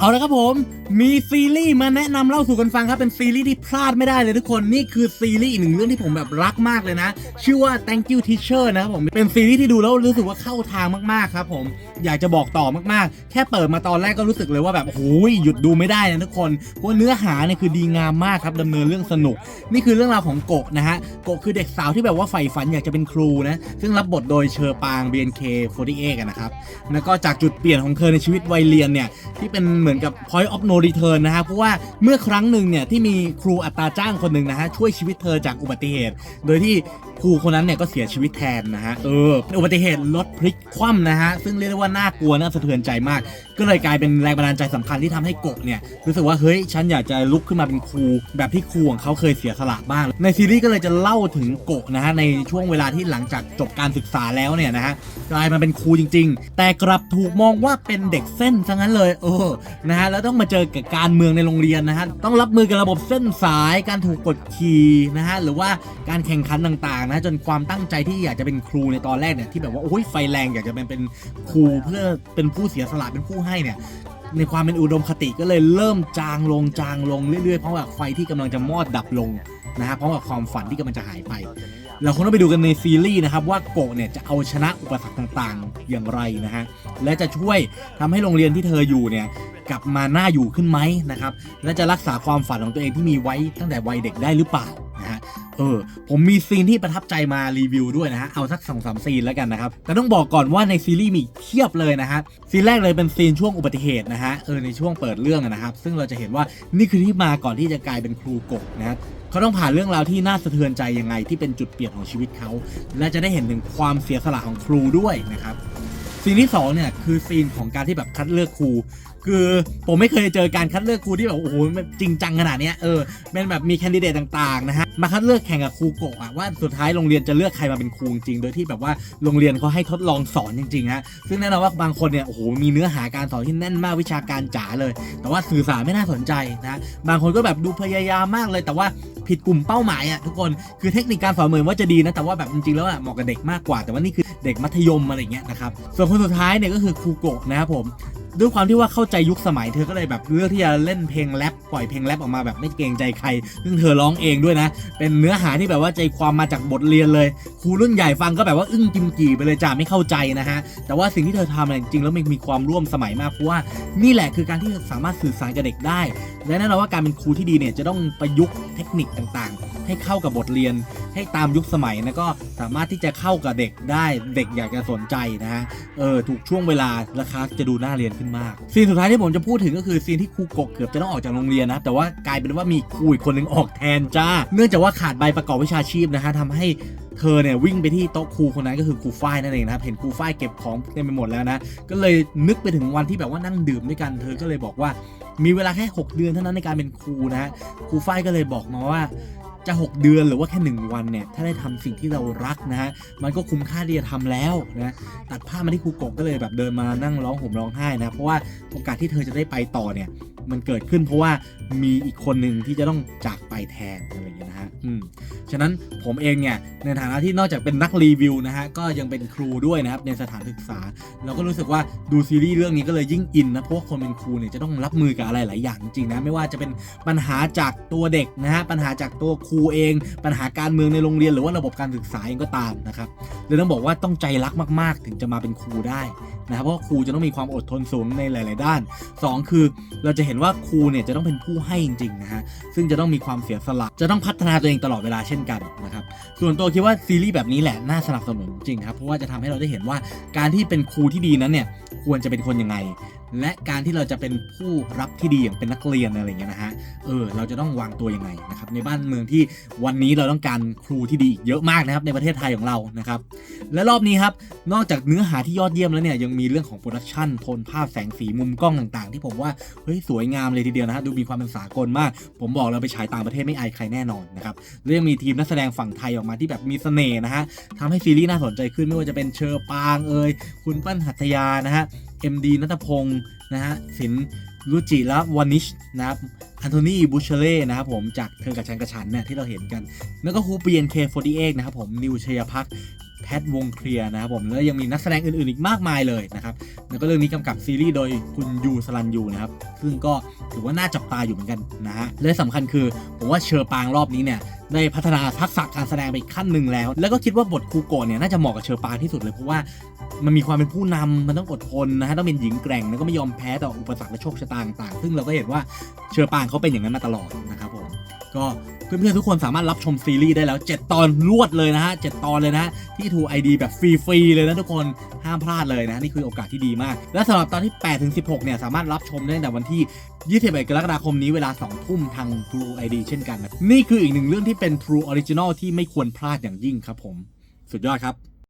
เอาละครับผม มีซีรีส์มาแนะนำเล่าสู่กันฟังครับ เป็นซีรีส์ที่พลาดไม่ได้เลยทุกคน นี่คือซีรีส์อีกหนึ่งเรื่องที่ผมแบบรักมากเลยนะ ชื่อว่า Thank you teacher นะครับผม เป็นซีรีส์ที่ดูแล้วรู้สึกว่าเข้าทางมากๆครับผม อยากจะบอกต่อมากๆ แค่เปิดมาตอนแรกก็รู้สึกเลยว่าแบบโอ้โหยุดดูไม่ได้นะทุกคนเพราะเนื้อหาเนี่ยคือดีงามมากครับดำเนินเรื่องสนุก นี่คือเรื่องราวของโกะนะฮะ โกะคือเด็กสาวที่แบบว่าใฝ่ฝันอยากจะเป็นครูนะ ซึ่งรับบทโดยเชอปาง BNK48 นนะครับ แล้วก็จากจุดเปลี่ยนของเธอในชีวิตวัยเรียนเนี่ยที่เป็นเหมือนมือนกับ point of no return นะฮะเพราะว่าเมื่อครั้งหนึ่งเนี่ยที่มีครูอัตราจ้างคนหนึ่งนะฮะช่วยชีวิตเธอจากอุบัติเหตุ โดยที่ ครูคนนั้นเนี่ยก็เสียชีวิตแทนนะฮะ เอออุบัติเหตุรถพลิกคว่ำนะฮะ ซึ่งเรียกได้ว่าน่ากลัวน่าสะเทือนใจมาก ก็เลยกลายเป็นแรงบันดาลใจสำคัญที่ทำให้โกะเนี่ยรู้สึกว่าเฮ้ยฉันอยากจะลุกขึ้นมาเป็นครู แบบที่ครูของเขาเคยเสียสละบ้าง ในซีรีส์ก็เลยจะเล่าถึงโกะนะฮะในช่วงเวลาที่หลังจากจบการศึกษาแล้วเนี่ยนะฮะกลายมาเป็นครูจริง ๆ แต่กลับถูกมองว่าเป็นเด็กเส้นซะงั้นเลยเออนะฮะแล้วต้องมาเจอกับการเมืองในโรงเรียนนะฮะต้องรับมือกับระบบเส้นสายการถูกกดขี่นะฮะหรือว่าการแข่งขันต่างๆนะจนความตั้งใจที่อยากจะเป็นครูในตอนแรกเนี่ยที่แบบว่าโอ้ยไฟแรงอยากจะเป็นเป็นครูเพื่อเป็นผู้เสียสละเป็นผู้ให้เนี่ยในความเป็นอุดมคติก็เลยเริ่มจางลงจางลงเรื่อยๆเพราะว่าไฟที่กำลังจะมอดดับลงนะฮะเพราะว่าความฝันที่กำลังจะหายไป เราคงต้องไปดูกันในซีรีส์นะครับว่าโกะเนี่ยจะเอาชนะอุปสรรคต่างๆอย่างไรนะฮะและจะช่วยทำให้โรงเรียนที่เธออยู่เนี่ยกลับมาน่าอยู่ขึ้นไหมนะครับและจะรักษาความฝันของตัวเองที่มีไว้ตั้งแต่วัยเด็กได้หรือเปล่า เออ ผมมีซีนที่ประทับใจมารีวิวด้วยนะฮะ เอาสักสองสามซีนแล้วกันนะครับ แต่ต้องบอกก่อนว่าในซีรีส์มีเทียบเลยนะฮะ ซีนแรกเลยเป็นซีนช่วงอุบัติเหตุนะฮะ เออ ในช่วงเปิดเรื่องนะครับ ซึ่งเราจะเห็นว่านี่คือที่มาก่อนที่จะกลายเป็นครูกบนะฮะเขาต้องผ่านเรื่องราวที่น่าสะเทือนใจยังไงที่เป็นจุดเปลี่ยนของชีวิตเขา และจะได้เห็นถึงความเสียสละของครูด้วยนะครับ ซีนที่สองเนี่ยคือซีนของการที่แบบคัดเลือกครู คือผมไม่เคยเจอการคัดเลือกครูที่แบบโอ้โหจริงจังขนาดนี้เออเป็นแบบมีแคนดิเดตต่างๆนะฮะมาคัดเลือกแข่งกับครูโกะอะว่าสุดท้ายโรงเรียนจะเลือกใครมาเป็นครูจริงโดยที่แบบว่าโรงเรียนเขาให้ทดลองสอนจริงๆฮะซึ่งแน่นอนว่าบางคนเนี่ยโอ้โหมีเนื้อหาการสอนที่แน่นมากวิชาการจ๋าเลย แต่ว่าสื่อสารไม่น่าสนใจนะบางคนก็แบบดูพยายามมากเลย แต่ว่า ผิดกลุ่มเป้าหมายอะทุกคนคือเทคนิคการสอนเหมือนว่าจะดีนะแต่ว่าแบบจริงๆแล้วอะเหมาะกับเด็กมากกว่า แต่ว่านี่คือเด็กมัธยมอะไรเงี้ยนะครับส่วนคนสุดท้ายเนี่ยก็คือครูโกะนะครับผม ด้วยความที่ว่าเข้าใจยุคสมัยเธอก็เลยแบบเลือกที่จะเล่นเพลงแรปปล่อยเพลงแรปออกมาแบบไม่เกรงใจใคร ซึ่งเธอร้องเองด้วยนะ เป็นเนื้อหาที่แบบว่าใจความมาจากบทเรียนเลย ครูรุ่นใหญ่ฟังก็แบบว่าอึ้งกิมกี่ไปเลยจ้าไม่เข้าใจนะฮะ แต่ว่าสิ่งที่เธอทำเนี่ยจริงๆแล้วมันมีความร่วมสมัยมากเพราะว่านี่แหละคือการที่สามารถสื่อสารกับเด็กได้และแน่นอนว่าการเป็นครูที่ดีเนี่ยจะต้องประยุกต์เทคนิคต่างๆ ให้เข้ากับบทเรียน ให้ตามยุคสมัยแล้วก็สามารถที่จะเข้ากับเด็กได้เด็กอยากจะสนใจนะฮะเออถูกช่วงเวลาราคาจะดูน่าเรียนขึ้นมากซีนสุดท้ายที่ผมจะพูดถึงก็คือซีนที่ครูกกเกือบจะต้องออกจากโรงเรียนนะ แต่ว่ากลายเป็นว่ามีครูอีกคนหนึ่งออกแทนจ้า เนื่องจากว่าขาดใบประกอบวิชาชีพนะฮะทำให้เธอเนี่ยวิ่งไปที่โต๊ะครูคนนั้นก็คือครูฝ้ายนั่นเองนะครับเห็นครูฝ้ายเก็บของเต็มไปหมดแล้วนะ ก็เลยนึกไปถึงวันที่แบบว่านั่งดื่มด้วยกัน เธอก็เลยบอกว่า มีเวลาแค่ 6 เดือนเท่านั้นในการเป็นครูนะฮะครูฝ้ายก็เลยบอกมาว่า จะ 6 เดือนหรือว่าแค่ 1 วันเนี่ย ถ้าได้ทำสิ่งที่เรารักนะฮะ มันก็คุ้มค่าที่จะทำแล้วนะ ตัดภาพมาที่ครูกงก็เลยแบบเดินมานั่งร้องห่มร้องไห้นะ เพราะว่าโอกาสที่เธอจะได้ไปต่อเนี่ย มันเกิดขึ้นเพราะว่ามีอีกคนหนึ่งที่จะต้องจากไปแทนอะไรอย่างเงี้ยนะฮะอืมฉะนั้นผมเองเนี่ยในฐานะที่นอกจากเป็นนักรีวิวนะฮะก็ยังเป็นครูด้วยนะครับในสถานศึกษา เราก็รู้สึกว่าดูซีรีส์เรื่องนี้ก็เลยยิ่งอินนะเพราะว่าคนเป็นครูเนี่ยจะต้องรับมือกับอะไรหลายอย่างจริงๆนะไม่ว่าจะเป็นปัญหาจากตัวเด็กนะฮะปัญหาจากตัวครูเอง ปัญหาการเมืองในโรงเรียนหรือว่าระบบการศึกษาเองก็ตามนะครับเลยต้องบอกว่าต้องใจรักมาก ๆ ถึงจะมาเป็นครูได้นะครับเพราะว่าครูจะต้องมีความอดทนสูงในหลาย ๆ ด้าน 2 คือเราจะเห็นว่าครูเนี่ยจะต้องเป็นผู้ให้จริงๆนะฮะซึ่งจะต้องมีความเสียสละจะต้องพัฒนาตัวเองตลอดเวลาเช่นกันนะครับส่วนตัวคิดว่าซีรีส์แบบนี้แหละน่าสนับสนุนจริงครับเพราะว่าจะทำให้เราได้เห็นว่าการที่เป็นครูที่ดีนั้นเนี่ยควรจะเป็นคนยังไง และการที่เราจะเป็นผู้รับที่ดีอย่างเป็นนักเรียนอะไรเงี้ยนะฮะ เออ เราจะต้องวางตัวยังไงนะครับ ในบ้านเมืองที่วันนี้เราต้องการครูที่ดีอีกเยอะมากนะครับในประเทศไทยของเรา นะครับ และรอบนี้ครับ นอกจากเนื้อหาที่ยอดเยี่ยมแล้วเนี่ย ยังมีเรื่องของโปรดักชันโทนภาพแสงสีมุมกล้องต่างๆ ที่ผมว่า เฮ้ย สวยงามเลยทีเดียวนะฮะ ดูมีความเป็นสากลมาก ผมบอกเราไปฉายต่างประเทศไม่อายใครแน่นอนนะครับแล้วยังมีทีมนักแสดงฝั่งไทยออกมาที่แบบมีเสน่ห์นะฮะทำให้ซีรีส์น่าสนใจขึ้นไม่ว่าจะเป็นเชอปางเอ่ยคุณปั้นหัตยานะฮะ MD นัทพงศ์นะฮะสินรุจิและวานิชนะครับอันโทนีบูเชเล่นะครับผมจากเธอกับฉันกับฉันเนี่ยที่เราเห็นกัน แล้วก็ครูเปียนเค48นะครับผมนิวชัยพัก แพทวงเคลียร์นะครับผมแล้วยังมีนักแสดงอื่นๆอีกมากมายเลยนะครับแล้วก็เรื่องนี้กำกับซีรีส์โดยคุณยูสลันยูนะครับซึ่งก็ถือว่าน่าจับตาอยู่เหมือนกันนะฮะและสำคัญคือผมว่าเชอปางรอบนี้เนี่ยได้พัฒนาทักษะการแสดงไปขั้นหนึ่งแล้ว แล้วก็คิดว่าบทคูโกะเนี่ยน่าจะเหมาะกับเชอปางที่สุดเลยเพราะว่ามันมีความเป็นผู้นำมันต้องอดทนนะฮะต้องเป็นหญิงแกร่งแล้วก็ไม่ยอมแพ้ต่ออุปสรรคและโชคชะตาต่างๆซึ่งเราก็เห็นว่าเชอปางเขาเป็นอย่างนั้นมาตลอดนะครับผมก็ เพื่อนๆทุกคนสามารถรับชมซีรีส์ได้แล้ว 7 ตอนรวดเลยนะฮะ 7 ตอนเลยนะที่ทูไอดีแบบฟรีๆเลยนะทุกคนห้ามพลาดเลยนะ นี่คือโอกาสที่ดีมาก และสำหรับตอนที่ 8 ถึง 16 เนี่ย สามารถรับชมได้ตั้งแต่วันที่ 21 กรกฎาคมนี้เวลา 2 ทุ่มทาง True ID เช่นกันนะนี่คืออีกหนึ่งเรื่องที่เป็น True Original ที่ไม่ควรพลาดอย่างยิ่งครับผม สุดยอดครับ